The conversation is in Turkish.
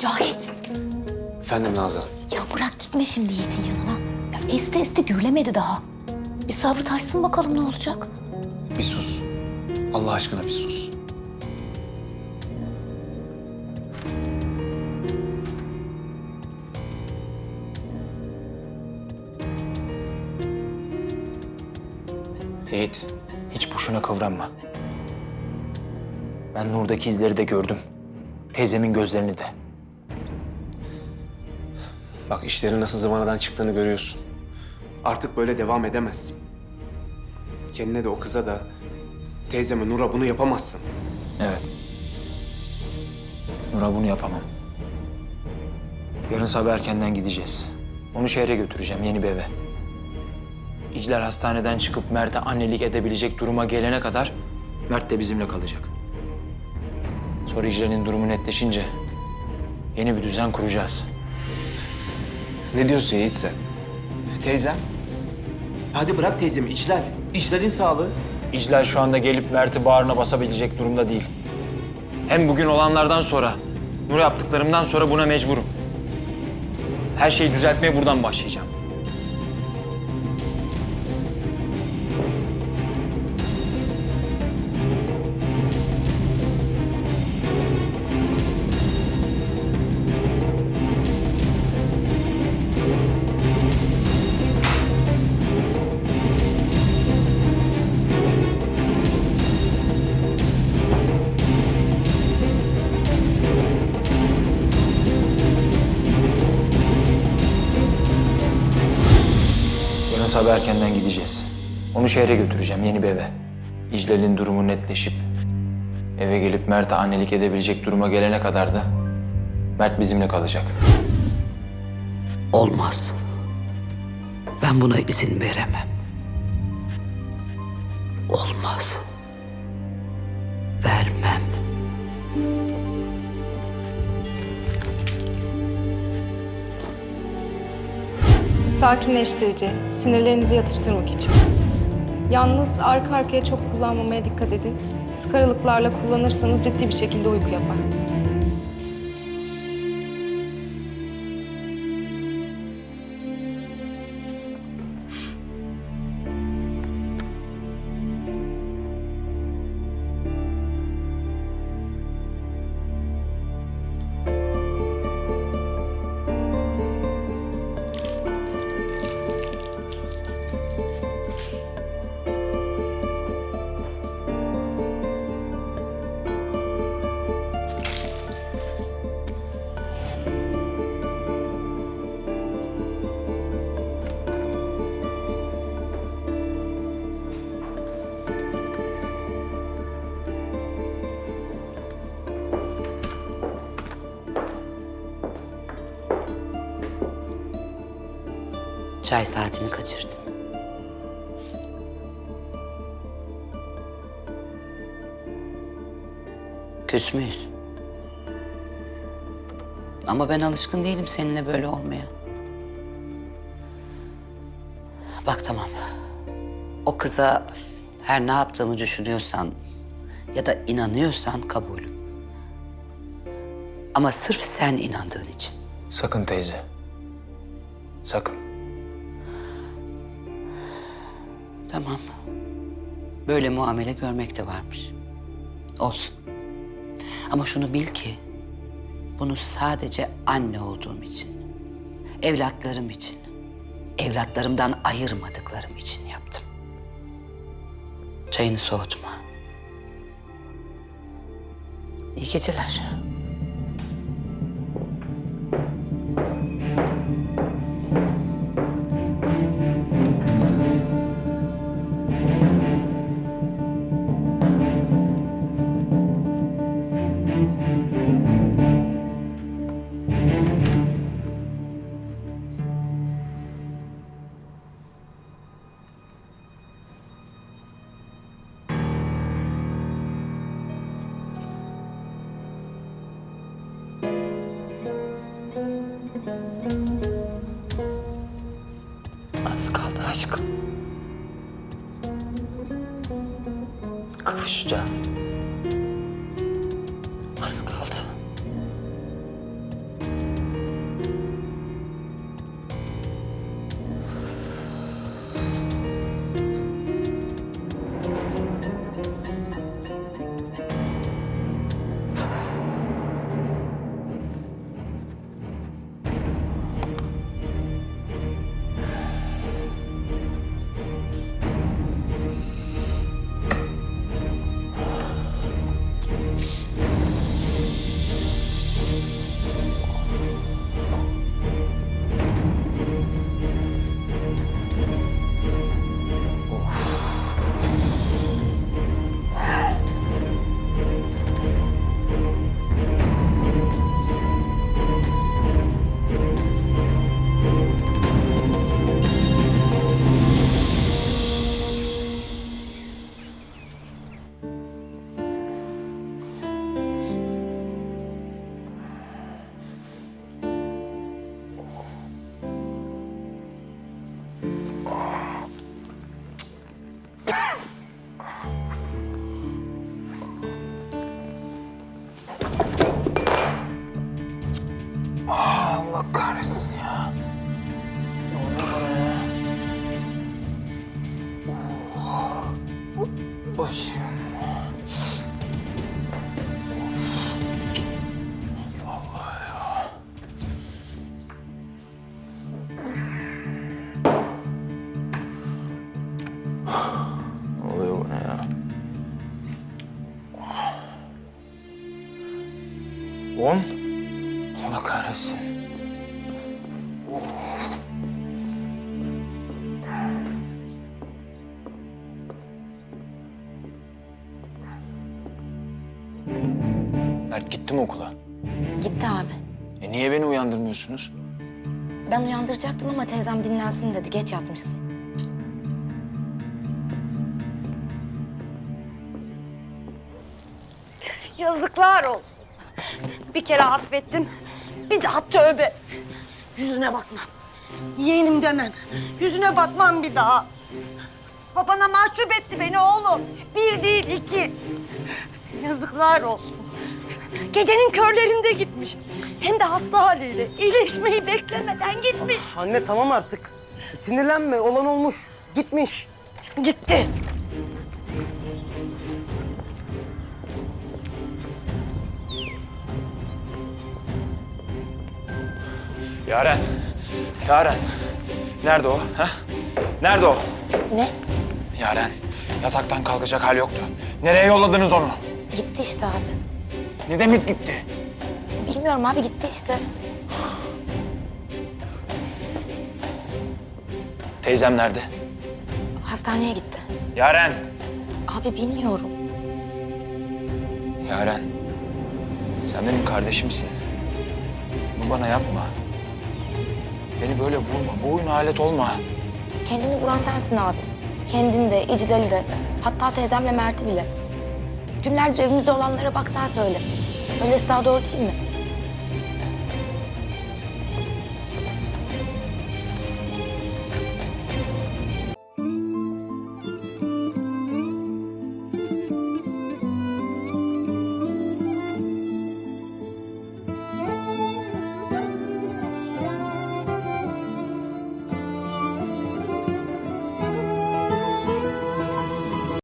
Cahit. Efendim Nazan. Ya bırak gitme şimdi Yiğit'in yanına. Ya esti esti gürlemedi daha. Bir sabrı taşsın bakalım ne olacak. Bir sus. Allah aşkına bir sus. Yiğit, hiç boşuna kıvranma. Ben Nur'daki izleri de gördüm. Teyzemin gözlerini de. Bak işlerin nasıl zıvanadan çıktığını görüyorsun. Artık böyle devam edemezsin. Kendine de o kıza da teyzeme Nur'a bunu yapamazsın. Evet. Nur'a bunu yapamam. Yarın sabah erkenden gideceğiz. Onu şehre götüreceğim, yeni bir eve. İcler hastaneden çıkıp Mert'e annelik edebilecek duruma gelene kadar Mert de bizimle kalacak. Sonra İcler'in durumu netleşince yeni bir düzen kuracağız. Ne diyorsun Yiğit sen? Teyzem? Hadi bırak teyzemi İclal. İclal'in sağlığı. İclal şu anda gelip Mert'i bağrına basabilecek durumda değil. Hem bugün olanlardan sonra, Nur yaptıklarımdan sonra buna mecburum. Her şeyi düzeltmeye buradan başlayacağım. Sabah erkenden gideceğiz. Onu şehre götüreceğim, yeni bir eve. İclal'in durumu netleşip eve gelip Mert'e annelik edebilecek duruma gelene kadar da Mert bizimle kalacak. Olmaz. Ben buna izin veremem. Olmaz. Vermem. Sakinleştirici, sinirlerinizi yatıştırmak için. Yalnız arka arkaya çok kullanmamaya dikkat edin. Sık aralıklarla kullanırsanız ciddi bir şekilde uyku yapar. Çay saatini kaçırdın. Küs müyüz? Ama ben alışkın değilim seninle böyle olmaya. Bak tamam. O kıza her ne yaptığımı düşünüyorsan ya da inanıyorsan kabulüm. Ama sırf sen inandığın için. Sakın teyze. Sakın. Tamam. Böyle muamele görmek de varmış. Olsun. Ama şunu bil ki bunu sadece anne olduğum için, evlatlarım için, evlatlarımdan ayırmadıklarım için yaptım. Çayını soğutma. İyi geceler. Aşkım. Kavuşacağız. Az kaldı. Ya? On? Allah kahretsin. Mert gitti mi okula? Gitti abi. E niye beni uyandırmıyorsunuz? Ben uyandıracaktım ama teyzem dinlensin dedi. Geç yatmışsın. Yazıklar olsun. Bir kere affettim. Bir daha tövbe. Yüzüne bakmam. Yeğenim demem. Yüzüne bakmam bir daha. Babana mahcup etti beni oğlum. Bir değil iki. Yazıklar olsun. Gecenin körlerinde gitmiş. Hem de hasta haliyle. İyileşmeyi beklemeden gitmiş. Anne tamam artık. Sinirlenme olan olmuş. Gitmiş. Gitti. Yaren. Yaren. Nerede o? Ha? Nerede o? Ne? Yaren. Yataktan kalkacak hal yoktu. Nereye yolladınız onu? Gitti işte abi. Ne demek gitti? Bilmiyorum abi gitti işte. Teyzem nerede? Hastaneye gitti. Yaren. Abi bilmiyorum. Yaren. Sen benim kardeşimsin. Bunu bana yapma. Beni böyle vurma. Bu oyuna alet olma. Kendini vuran sensin abi. Kendini de, İclal'i de. Hatta teyzemle Mert'i bile. Günlerce evimizde olanlara bak sen söyle. Öylesi daha doğru değil mi?